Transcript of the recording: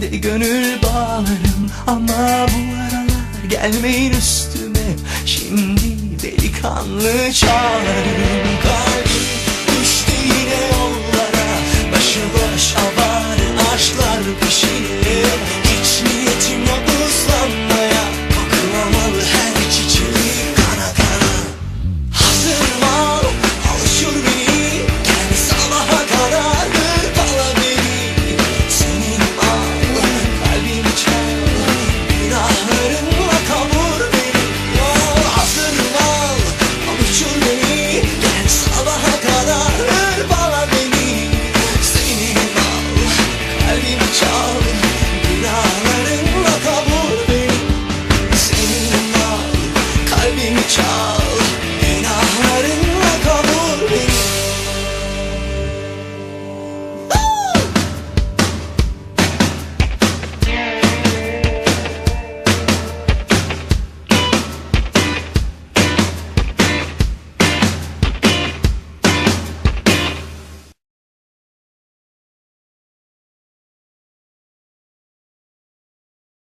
de gönül bağlarım Ama bu aralar gelmeyin üstüme. Şimdi delikanlı çağlarım Kalbim